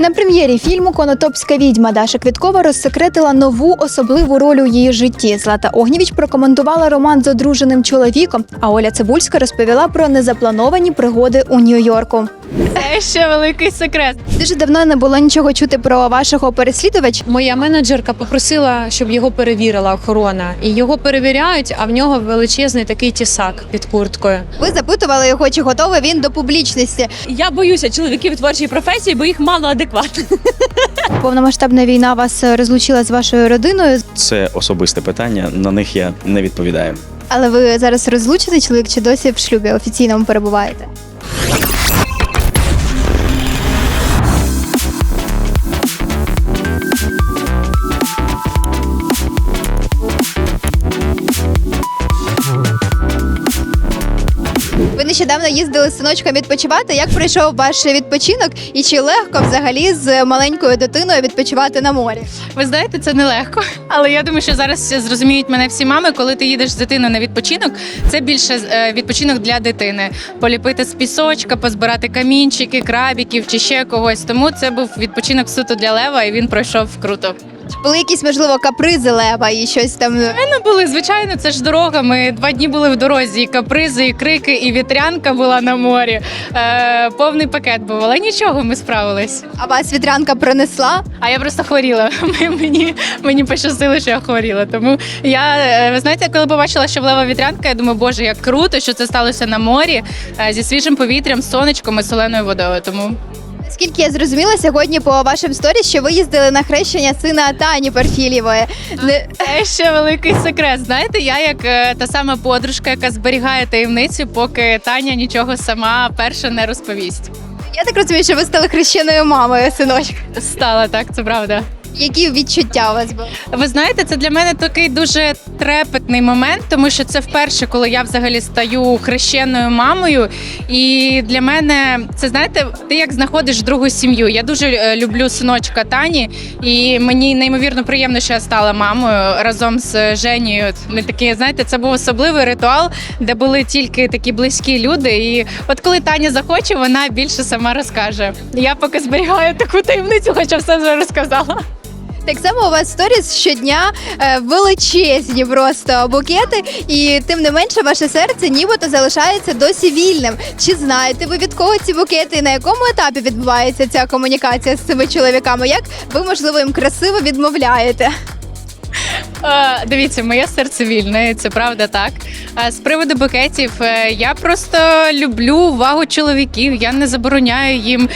На прем'єрі фільму Конотопська відьма Даша Квіткова розсекретила нову особливу роль у її житті. Злата Огнєвіч прокоментувала роман з одруженим чоловіком. А Оля Цибульська розповіла про незаплановані пригоди у Нью-Йорку. Це ще великий секрет. Дуже давно не було нічого чути про вашого переслідувача. Моя менеджерка попросила, щоб його перевірила охорона, і його перевіряють, а в нього величезний такий тісак під курткою. Ви запитували його, чи готовий він до публічності. Я боюся чоловіків творчої професії, бо їх мало адекватно. Повномасштабна війна вас е, розлучила з вашою родиною, Це особисте питання, на них я не відповідаю. але ви зараз розлучений чоловік чи досі в шлюбі офіційному перебуваєте? Нещодавно їздили з синочком відпочивати. Як пройшов ваш відпочинок і чи легко взагалі з маленькою дитиною відпочивати на морі? Ви знаєте, це нелегко. Але я думаю, що зараз зрозуміють мене всі мами, коли ти їдеш з дитиною на відпочинок. Це більше е, відпочинок для дитини. Поліпити з пісочка, позбирати камінчики, крабіків чи ще когось. Тому це був відпочинок суто для лева, і він пройшов круто. Чи були якісь можливо капризи лева і щось там? Ну були звичайно, це ж дорога. Ми два дні були в дорозі. І капризи, і крики, і вітрянка була на морі. Е, повний пакет був, але нічого, ми справились. А вас вітрянка пронесла? А я просто хворіла. Мені, мені пощастило, що я хворіла. Тому я е, ви знаєте, коли побачила, що влева вітрянка, я думаю, боже, як круто, що це сталося на морі е, зі свіжим повітрям, сонечком і соленою водою. Тому Наскільки я зрозуміла сьогодні по вашим сторі, що ви їздили на хрещення сина Тані Парфілєвої. Не... це ще великий секрет. Знаєте, я як е, та сама подружка, яка зберігає таємницю, поки Таня нічого сама перша не розповість. Я так розумію, що ви стали хрещеною мамою синочка. Стала так, це правда. Які відчуття у вас були? Ви знаєте, це для мене такий дуже трепетний момент, тому що це вперше, коли я взагалі стаю хрещеною мамою. І для мене це знаєте, ти як знаходиш другу сім'ю. Я дуже е, люблю синочка Тані, і мені неймовірно приємно, що я стала мамою разом з Женією. Ми такі, знаєте, це був особливий ритуал, де були тільки такі близькі люди. І от коли Таня захоче, вона більше сама розкаже. Я поки зберігаю таку таємницю, хоча все вже розказала. Так само у вас сторіс щодня е, величезні просто букети, і тим не менше ваше серце нібито залишається досі вільним. Чи знаєте ви від кого ці букети і на якому етапі відбувається ця комунікація з цими чоловіками? Як ви можливо їм красиво відмовляєте? Е, Дивіться, моє серце вільне, це правда так. Е, З приводу букетів, е, я просто люблю увагу чоловіків. Я не забороняю їм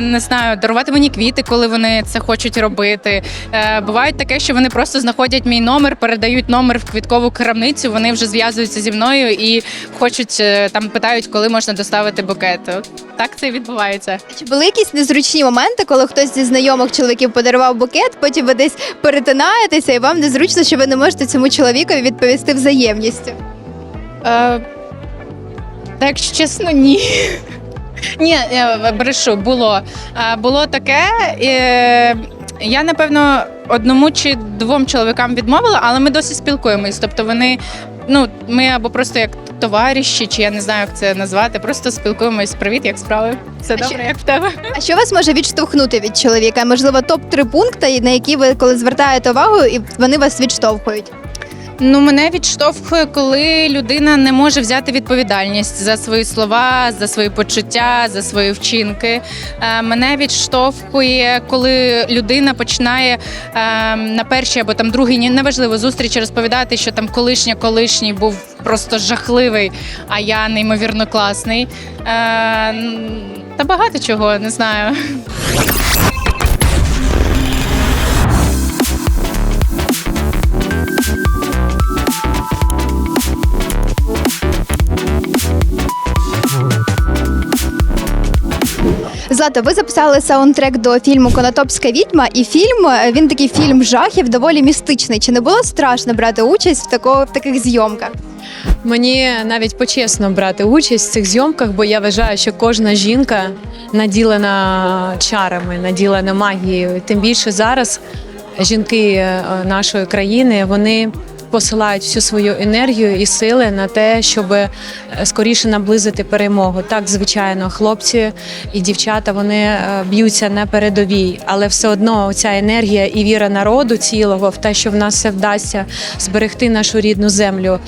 не знаю, дарувати мені квіти, коли вони це хочуть робити. Бувають таке, що вони просто знаходять мій номер, передають номер в квіткову крамницю. Вони вже зв'язуються зі мною і хочуть там питають, коли можна доставити букет. Так це і відбувається. Чи були якісь незручні моменти, коли хтось зі знайомих чоловіків подарував букет, потім ви десь перетинаєтеся, і вам незручно, що ви не можете цьому чоловікові відповісти взаємністю? Е, та якщо чесно, ні. Ні, е, брешу, було. Е, Було таке. е, Я, напевно, одному чи двом чоловікам відмовила, але ми досі спілкуємось. Тобто вони, ну, ми або просто як товариші, чи я не знаю, як це назвати, просто спілкуємось. Привіт, як справи? Все добре, що- як в тебе? А що вас може відштовхнути від чоловіка? Можливо, топ 3 пункти, на які ви коли звертаєте увагу, і вони вас відштовхують. Ну, мене відштовхує, коли людина не може взяти відповідальність за свої слова, за свої почуття, за свої вчинки. Е, Мене відштовхує, коли людина починає е, на першій або там другій, неважливо, зустрічі розповідати, що там колишня колишній був просто жахливий, а я неймовірно класний. Е, Та багато чого не знаю. Злата, ви записали саундтрек до фільму Конотопська відьма, і фільм е, він такий фільм жахів, доволі містичний. Чи не було страшно брати участь в такого в таких зйомках? Мені навіть почесно брати участь в цих зйомках, бо я вважаю, що кожна жінка наділена чарами, наділена магією. Тим більше зараз жінки е, нашої країни вони посилають всю свою енергію і сили на те, щоб е, скоріше наблизити перемогу. Так, звичайно, хлопці і дівчата вони е, б'ються на передовій, але все одно ця енергія і віра народу цілого в те, що в нас все вдасться зберегти нашу рідну землю,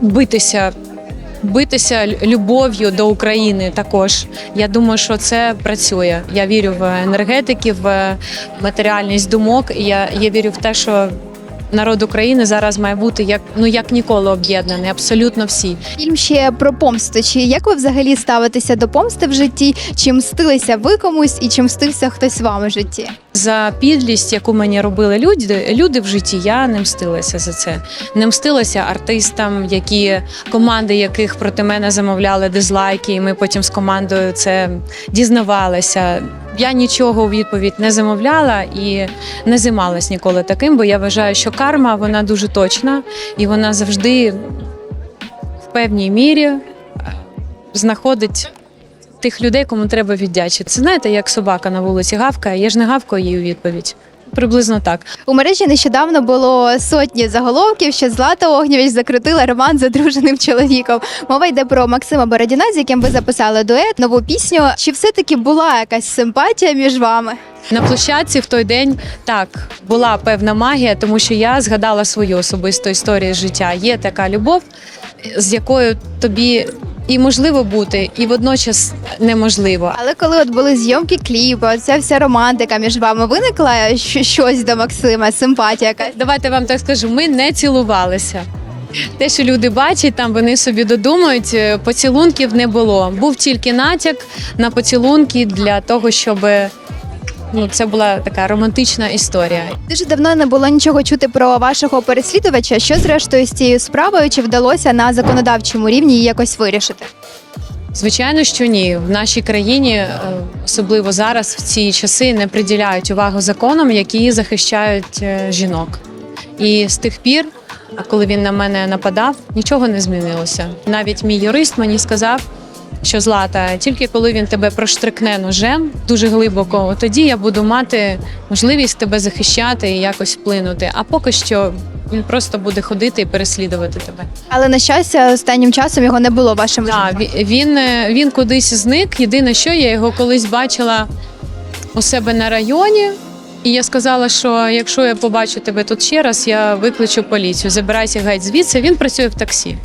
битися. Битися любов'ю до України також. Я думаю, що це працює. Я вірю в енергетиків, в матеріальність думок. Я, я вірю в те, що народ України зараз має бути як ну як ніколи об'єднаний. Абсолютно всі. Фільм ще про помсту. Чи як ви взагалі ставитеся до помсти в житті? Чи мстилися ви комусь і чи мстився хтось вам в житті? За підлість, яку мені робили люди, люди в житті, я не мстилася за це. Не мстилася артистам, які команди яких проти мене замовляли дизлайки, і ми потім з командою це дізнавалися. Я нічого у відповідь не замовляла і не займалась ніколи таким, бо я вважаю, що карма вона дуже точна і вона завжди в певній мірі е, знаходить тих людей, кому треба віддячити. Це знаєте, як собака на вулиці гавкає, я ж не гавкаю її у відповідь. Приблизно так. У мережі нещодавно було сотні заголовків, що Злата Огнєвіч закрутила роман з одруженим чоловіком. Мова йде про Максима Бородіна, з яким ви записали дует, нову пісню. Чи все-таки була якась симпатія між вами? На площадці в той день так була певна магія, тому що я згадала свою особисту історію життя. Є така любов, з якою тобі і можливо бути, і водночас неможливо. Але коли от були зйомки кліпу, ця вся романтика між вами виникла щ- щось до Максима, симпатія якась? Давайте вам так скажу, ми не цілувалися. Те, що люди бачать, там вони собі додумають, е, поцілунків не було. Був тільки натяк на поцілунки для того, щоб ну, це була така романтична історія. Дуже давно не було нічого чути про вашого переслідувача. Що зрештою з цією справою? Чи вдалося на законодавчому рівні її якось вирішити? Звичайно, що ні. В нашій країні, е, особливо зараз, в ці часи, не приділяють увагу законам, які захищають е, жінок. І з тих пір, коли він на мене нападав, нічого не змінилося. Навіть мій юрист мені сказав, що злата, тільки коли він тебе проштрикне ножем дуже глибоко, тоді я буду мати можливість тебе захищати і якось вплинути. А поки що він просто буде ходити і переслідувати тебе. Але на щастя, останнім часом його не було в вашому Так, ві- він, е, він кудись зник. Єдине, що я його колись бачила у себе на районі. І я сказала, що якщо я побачу тебе тут ще раз, я викличу поліцію. Забирайся геть звідси. Він працює в таксі.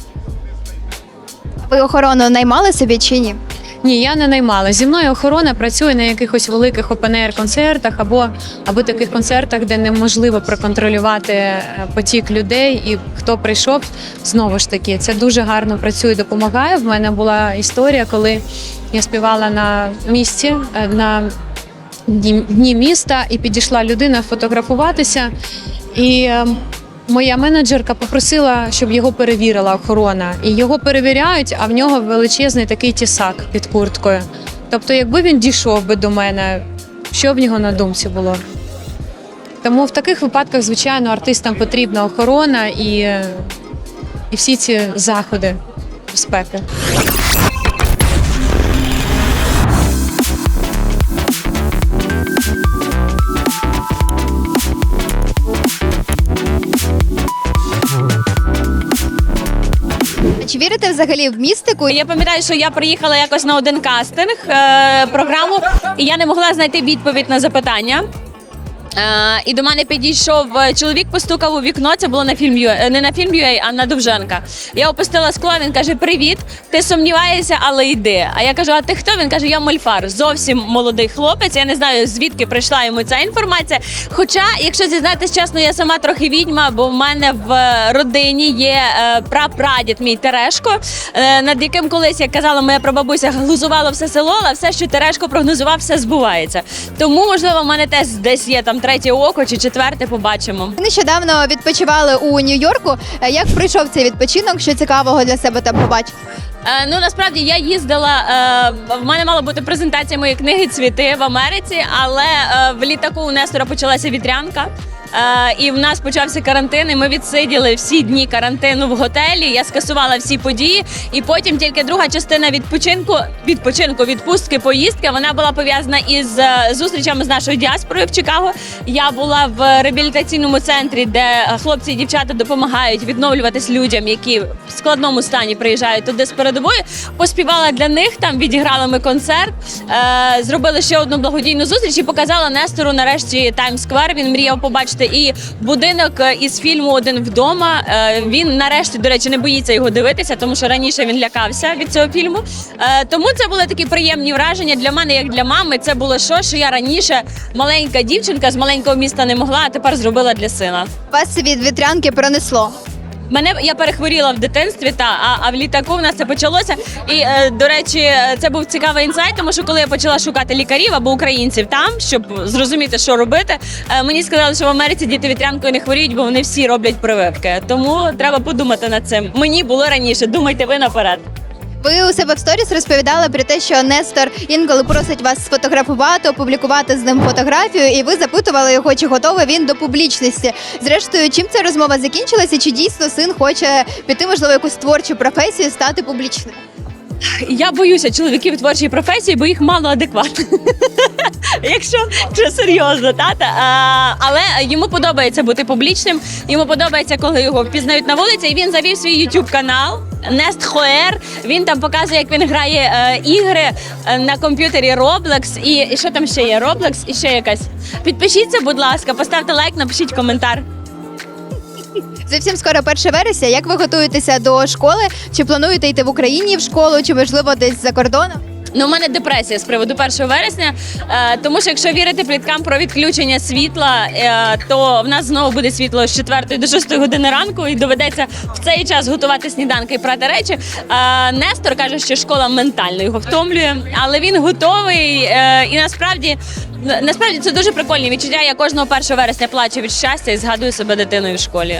Ви охорону наймали собі чи ні? Ні, я не наймала. Зі мною охорона працює на якихось великих open-air концертах або, або таких концертах, де неможливо проконтролювати е, потік людей і хто прийшов. Знову ж таки, це дуже гарно працює, допомагає. В мене була історія, коли я співала на місці е, на дні, дні міста, і підійшла людина фотографуватися. І е, моя менеджерка попросила, щоб його перевірила охорона. І його перевіряють, а в нього величезний такий тісак під курткою. Тобто, якби він дійшов би до мене, що в нього на думці було? Тому в таких випадках, звичайно, артистам потрібна охорона і, і всі ці заходи безпеки. Вірите взагалі в містику? Я пам'ятаю, що я приїхала якось на один кастинг е, програму, і я не могла знайти відповідь на запитання. Е, і до мене підійшов е, чоловік, постукав у вікно. Це було на фільм UA, не на фільм UA, а на Довженка. Я опустила скло. Він каже: Привіт, ти сумніваєшся, але йди. А я кажу: А ти хто? Він каже: Я мольфар, зовсім молодий хлопець. Я не знаю звідки прийшла йому ця інформація. Хоча, якщо зізнатись чесно, я сама трохи відьма, бо в мене в родині є е, прапрадід мій Терешко, е, над яким колись, як казала моя прабабуся, глузувало все село, але все, що Терешко прогнозував, все збувається. Тому, можливо, в мене теж десь є там третє око чи четверте, побачимо. Нещодавно відпочивали у Нью-Йорку. Е, Як пройшов цей відпочинок? Що цікавого для себе там побачив? Е, ну насправді я їздила. Е, в мене мала бути презентація моєї книги Цвіти в Америці, але е, в літаку у Нестора почалася вітрянка. Е, і в нас почався карантин, і ми відсиділи всі дні карантину в готелі. Я скасувала всі події. І потім тільки друга частина відпочинку, відпочинку, відпустки, поїздки. Вона була пов'язана із е, зустрічами з нашою діаспорою в Чикаго. Я була в реабілітаційному центрі, де хлопці і дівчата допомагають відновлюватись людям, які в складному стані приїжджають туди з передової. Поспівала для них там, відіграли ми концерт, е, зробили ще одну благодійну зустріч і показала Нестору нарешті Таймс-сквер. Він мріяв побачити і будинок е, із фільму Один вдома. Е, він нарешті, до речі, не боїться його дивитися, тому що раніше він лякався від цього фільму. Е, тому це були такі приємні враження для мене, як для мами. Це було що, що я раніше маленька дівчинка з маленького міста не могла, а тепер зробила для сина. Вас від вітрянки пронесло. Мене я перехворіла в дитинстві, та а, а в літаку в нас це почалося. І е, до речі, це був цікавий інсайт, тому що коли я почала шукати лікарів або українців там, щоб зрозуміти, що робити, е, мені сказали, що в Америці діти вітрянкою не хворіють, бо вони всі роблять прививки. Тому треба подумати над цим. Мені було раніше. Думайте ви наперед. Ви у себе в сторіс розповідали про те, що Нестор інколи просить вас сфотографувати, опублікувати з ним фотографію, і ви запитували його, чи готовий він до публічності. Зрештою, чим ця розмова закінчилася? Чи дійсно син хоче піти, можливо, якусь творчу професію, стати публічним? Я боюся чоловіків творчої професії, бо їх мало адекватно. Якщо це серйозно, тата. Але йому подобається бути публічним. Йому подобається, коли його впізнають на вулиці. І він завів свій YouTube канал. Нест Хоер. Він там показує, як він грає е, ігри е, на комп'ютері Roblox. І, і що там ще є? Roblox і ще якась. Підпишіться, будь ласка, поставте лайк, напишіть коментар. Зовсім скоро 1 вересня. Як ви готуєтеся до школи? Чи плануєте йти в Україні в школу, чи можливо десь за кордоном? Ну, у мене депресія з приводу 1 вересня, е, тому що якщо вірити пліткам про відключення світла, е, то в нас знову буде світло з 4 до 6 години ранку, і доведеться в цей час готувати сніданки і прати речі. Е, Нестор каже, що школа ментально його втомлює, але він готовий. І насправді, насправді це дуже прикольні відчуття. Я кожного 1 вересня плачу від щастя і згадую себе дитиною в школі.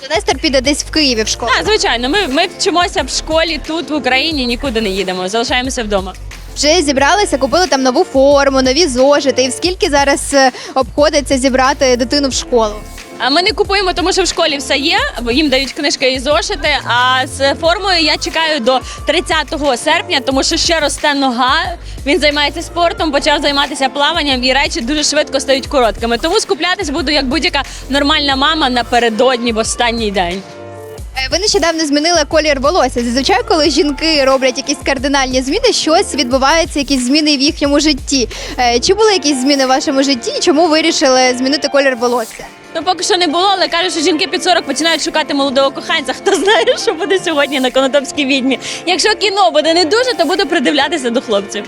То Нестор піде десь в Києві в школу. Так, звичайно, ми, ми вчимося в школі тут в Україні, нікуди не їдемо, залишаємося вдома. Вже зібралися, купили там нову форму, нові зошити. І в скільки зараз е, обходиться зібрати дитину в школу? А ми не купуємо, тому що в школі все є, бо їм дають книжки і зошити. А з формою я чекаю до 30 серпня, тому що ще росте нога. Він займається спортом, почав займатися плаванням, і речі дуже швидко стають короткими. Тому скуплятись буду як будь-яка нормальна мама напередодні в останній день. Е, Ви нещодавно змінили колір волосся. Зазвичай, коли жінки роблять якісь кардинальні зміни, щось відбувається, якісь зміни в їхньому житті. Е, Чи були якісь зміни в вашому житті? Чому вирішили змінити колір волосся? Ну поки що не було, але кажуть, що жінки під 40 починають шукати молодого коханця. Хто знає, що буде сьогодні на Конотопській відьмі. Якщо кіно буде не дуже, то буду придивлятися до хлопців.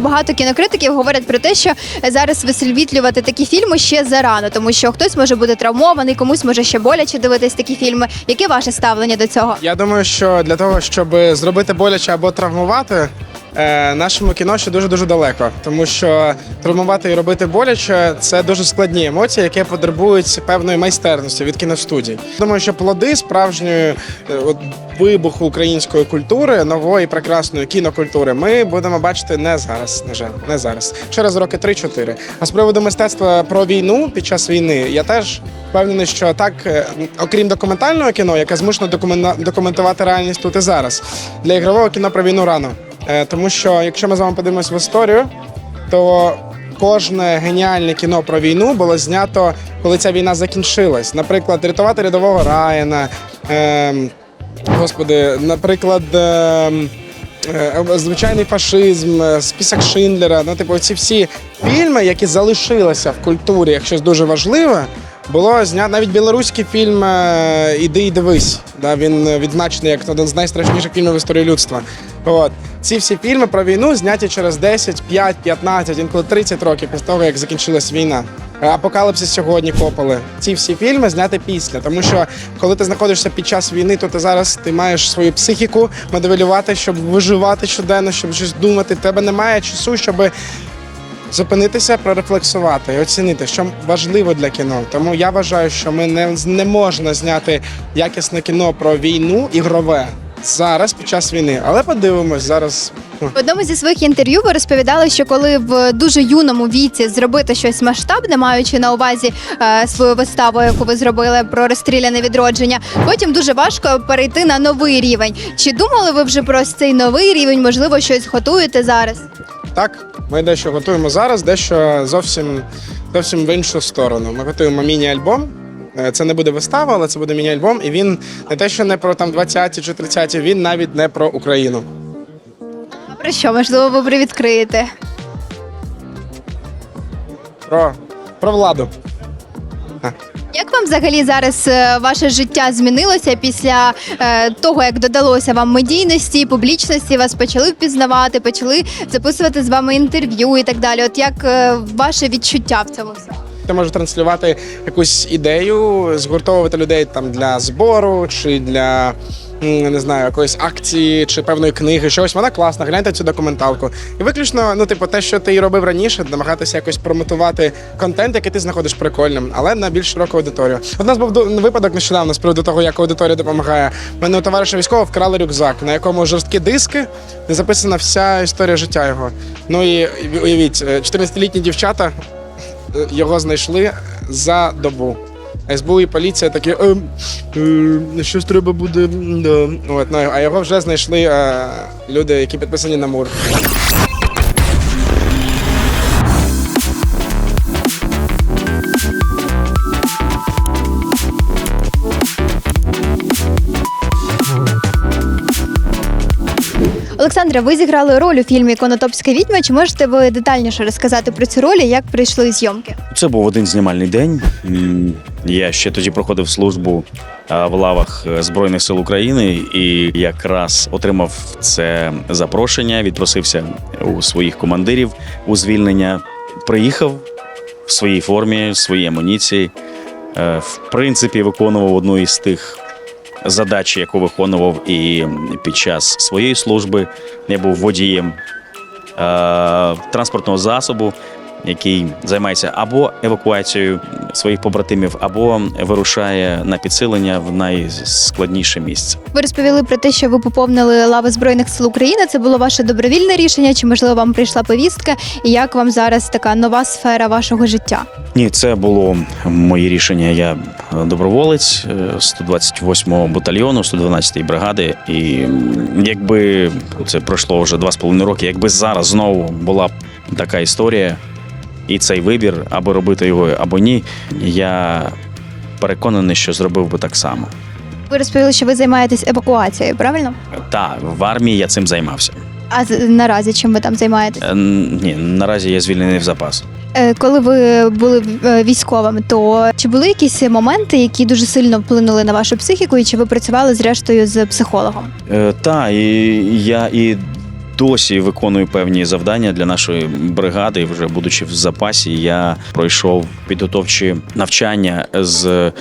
Багато кінокритиків говорять про те, що зараз висвітлювати такі фільми ще зарано, тому що хтось може бути травмований, комусь може ще боляче дивитись такі фільми. Яке ваше ставлення до цього? Я думаю, що для того, щоб зробити боляче або травмувати, е, нашому кіно ще дуже дуже далеко, тому що травмувати і робити боляче це дуже складні емоції, які потребують певної майстерності від кіностудій. Думаю, що плоди справжньої е, от, вибуху української культури, нової прекрасної кінокультури, ми будемо бачити не зараз. На жаль, не зараз. Через роки 3-4. А з приводу мистецтва про війну під час війни я теж впевнений, що так, е, окрім документального кіно, яке змушено документувати реальність тут і зараз, для ігрового кіно про війну рано. Е, Тому що якщо ми з вами подивимось в історію, то кожне геніальне кіно про війну було знято, коли ця війна закінчилась. Наприклад, рятувати рядового Райана. ем, Господи, наприклад, е, звичайний фашизм, е, список Шиндлера. Ну, типу, ці всі фільми, які залишилися в культурі як щось дуже важливе, було знято навіть білоруський фільм е, Іди і дивись. Да, він е, відзначений як один з найстрашніших фільмів в історії людства. От. Ці всі фільми про війну зняті через 10, 5, 15, інколи 30 років після того, як закінчилась війна. Апокаліпсис сьогодні копали. Ці всі фільми зняти після. Тому що коли ти знаходишся під час війни, то ти зараз ти маєш свою психіку моделювати, щоб виживати щоденно, щоб щось думати. Тебе немає часу, щоб зупинитися, прорефлексувати і оцінити, що важливо для кіно. Тому я вважаю, що ми не, не можна зняти якісне кіно про війну ігрове зараз під час війни. Але подивимось зараз. В одному зі своїх інтерв'ю ви розповідали, що коли в дуже юному віці зробити щось масштабне, маючи на увазі е, свою виставу, яку ви зробили про розстріляне відродження, потім дуже важко перейти на новий рівень. Чи думали ви вже про цей новий рівень? Можливо, щось готуєте зараз? Так, ми дещо готуємо зараз, дещо зовсім, зовсім в іншу сторону. Ми готуємо міні-альбом. Е, Це не буде вистава, але це буде міні-альбом. І він не те, що не про там 20-ті чи 30-ті, він навіть не про Україну. А про що можливо ви привідкриєте? Про, про владу. Як вам взагалі зараз е, ваше життя змінилося після е, того, як додалося вам медійності, публічності, вас почали впізнавати, почали записувати з вами інтерв'ю і так далі? От як е, ваше відчуття в цьому всьому? Ти можеш транслювати якусь ідею, згуртовувати людей там для збору чи для не знаю, якоїсь акції чи певної книги. Щось вона класна. Гляньте цю документалку. І виключно, ну, типу, те, що ти робив раніше, намагатися якось промотувати контент, який ти знаходиш прикольним, але на більш широку аудиторію. У нас був випадок нещодавно з приводу того, як аудиторія допомагає. Мене у товариша військового вкрали рюкзак, на якому жорсткі диски, де записана вся історія життя його. Ну і уявіть, е, 14-літні дівчата його знайшли за добу. СБУ і поліція такі е, е, щось треба буде. Да. От, ну, а його вже знайшли е, люди, які підписані на мур. Олександра, ви зіграли роль у фільмі Конотопська відьма. Чи можете ви детальніше розказати про цю роль і як прийшли зйомки? Це був один знімальний день. Я ще тоді проходив службу в лавах е, Збройних сил України і якраз отримав це запрошення, відпросився у своїх командирів у звільнення. Приїхав в своїй формі, в своїй амуніції. Е, В принципі, виконував одну із тих задач, яку виконував і під час своєї служби. Я був водієм е, транспортного засобу, який займається або евакуацією своїх побратимів, або вирушає на підсилення в найскладніше місце. Ви розповіли про те, що ви поповнили лави збройних сил України. Це було ваше добровільне рішення, чи можливо вам прийшла повістка? І як вам зараз така нова сфера вашого життя? Ні, це було моє рішення. Я доброволець е, 128-го батальйону, 112-ї бригади. І якби це пройшло вже два з половиною роки, якби зараз знову була така історія, і цей вибір, або робити його, або ні, я переконаний, що зробив би так само. Ви розповіли, що ви займаєтесь евакуацією, правильно? Та в армії я цим займався. А з- наразі чим ви там займаєтесь? Е, Ні, наразі я звільнений в запас. Е, Коли ви були е, військовим, то чи були якісь моменти, які дуже сильно вплинули на вашу психіку, і чи ви працювали зрештою з психологом? Е, Та, і я і досі виконую певні завдання для нашої бригади. Вже будучи в запасі, я пройшов підготовчі навчання з е,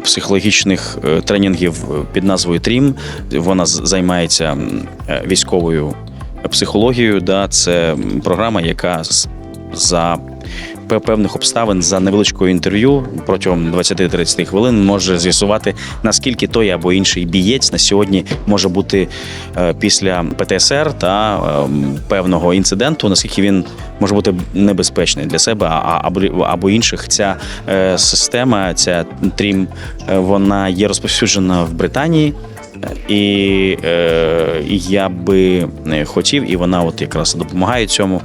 психологічних е, тренінгів під назвою Трім. Вона займається е, військовою психологією. Да, це програма, яка за певних обставин за невеличкою інтерв'ю протягом 20-30 хвилин може з'ясувати, наскільки той або інший бієць на сьогодні може бути е, після ПТСР та е, певного інциденту, наскільки він може бути небезпечний для себе, а або, інших. Ця е, система, ця трім, е, вона є розповсюджена в Британії. І е, я би хотів, і вона от якраз допомагає цьому,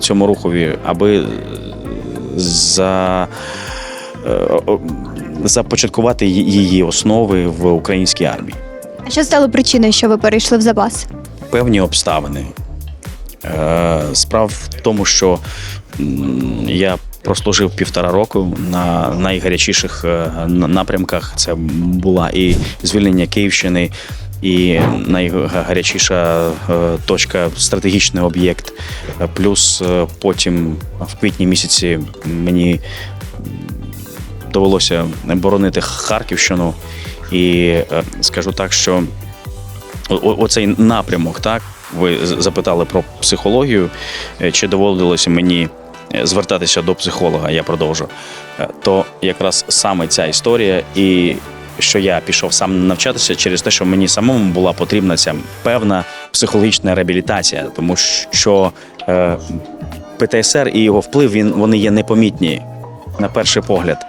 цьому рухові, аби за, е, започаткувати її основи в українській армії. А що стало причиною, що ви перейшли в запас? Певні обставини. Е, Справа в тому, що я прослужив півтора року на найгарячіших е, напрямках. Це була і звільнення Київщини, і найгарячіша е, точка стратегічний об'єкт. Плюс е, потім в квітні місяці мені довелося боронити Харківщину. І е, скажу так, що оцей напрямок, так ви запитали про психологію, чи доводилося мені звертатися до психолога, я продовжу, то якраз саме ця історія і. Що я пішов сам навчатися через те, що мені самому була потрібна ця певна психологічна реабілітація, тому що е, ПТСР і його вплив він вони є непомітні на перший погляд.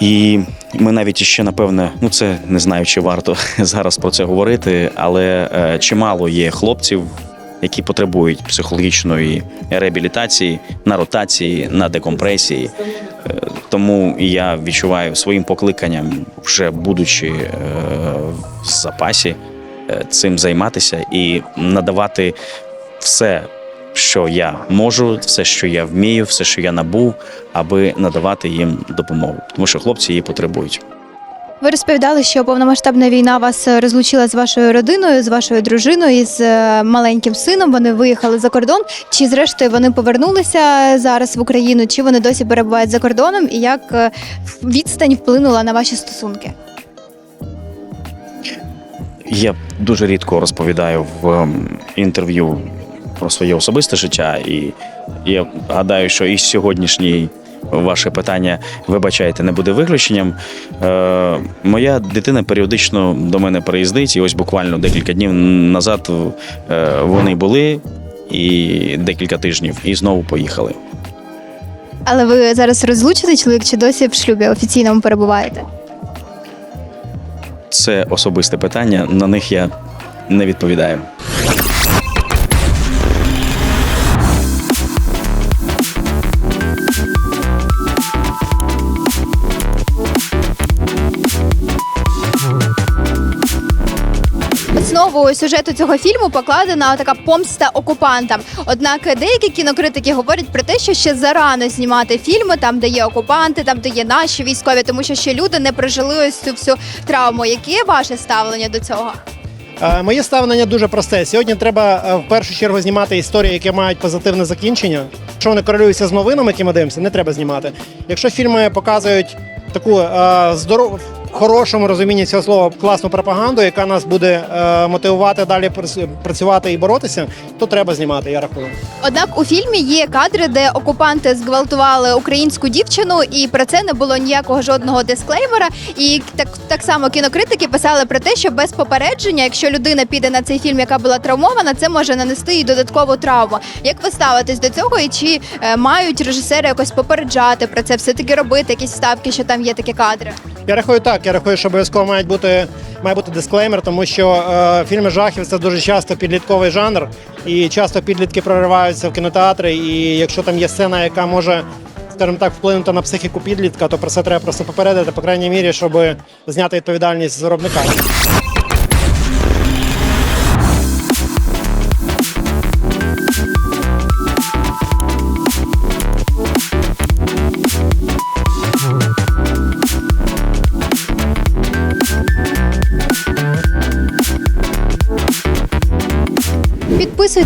І ми навіть іще, напевне, ну це не знаю, чи варто зараз про це говорити, але е, чимало є хлопців, які потребують психологічної реабілітації на ротації, на декомпресії. Е, Тому я відчуваю своїм покликанням, вже будучи е, в запасі, е, цим займатися і надавати все, що я можу, все, що я вмію, все, що я набув, аби надавати їм допомогу, тому що хлопці її потребують. Ви розповідали, що повномасштабна війна вас е, розлучила з вашою родиною, з вашою дружиною і з е, маленьким сином. Вони виїхали за кордон. Чи зрештою вони повернулися зараз в Україну, чи вони досі перебувають за кордоном? І як е, відстань вплинула на ваші стосунки? Я дуже рідко розповідаю в ем, інтерв'ю про своє особисте життя, і я гадаю, що і сьогоднішній ваше питання, вибачайте, не буде виключенням. Е, моя дитина періодично до мене приїздить, і ось буквально декілька днів назад е, вони були і декілька тижнів, і знову поїхали. Але ви зараз розлучений чоловік чи досі в шлюбі офіційному перебуваєте? Це особисте питання, на них я не відповідаю. Основу сюжету цього фільму покладена така помста окупантам. Однак деякі кінокритики говорять про те, що ще зарано знімати фільми там, де є окупанти, там де є наші військові, тому що ще люди не прожили ось цю всю травму. Яке ваше ставлення до цього? Е, Моє ставлення дуже просте. Сьогодні треба е, в першу чергу знімати історії, які мають позитивне закінчення. Якщо вони корелюються з новинами, які ми дивимося, не треба знімати. Якщо фільми показують таку е, здорову, хорошому розумінні цього слова класну пропаганду, яка нас буде е, мотивувати далі працю- працювати і боротися, то треба знімати. Я рахую. Однак у фільмі є кадри, де окупанти зґвалтували українську дівчину, і про це не було ніякого жодного дисклеймера. І так, так само кінокритики писали про те, що без попередження, якщо людина піде на цей фільм, яка була травмована, це може нанести їй додаткову травму. Як ви ставитесь до цього, і чи е, мають режисери якось попереджати про це, все таки робити якісь ставки, що там є такі кадри? Я рахую так. Я рахую, що обов'язково мають бути має бути дисклеймер, тому що е, фільми жахів це дуже часто підлітковий жанр, і часто підлітки прориваються в кінотеатри. І якщо там є сцена, яка може, скажімо так, вплинути на психіку підлітка, то про це треба просто попередити, по крайній мірі, щоб зняти відповідальність з виробника.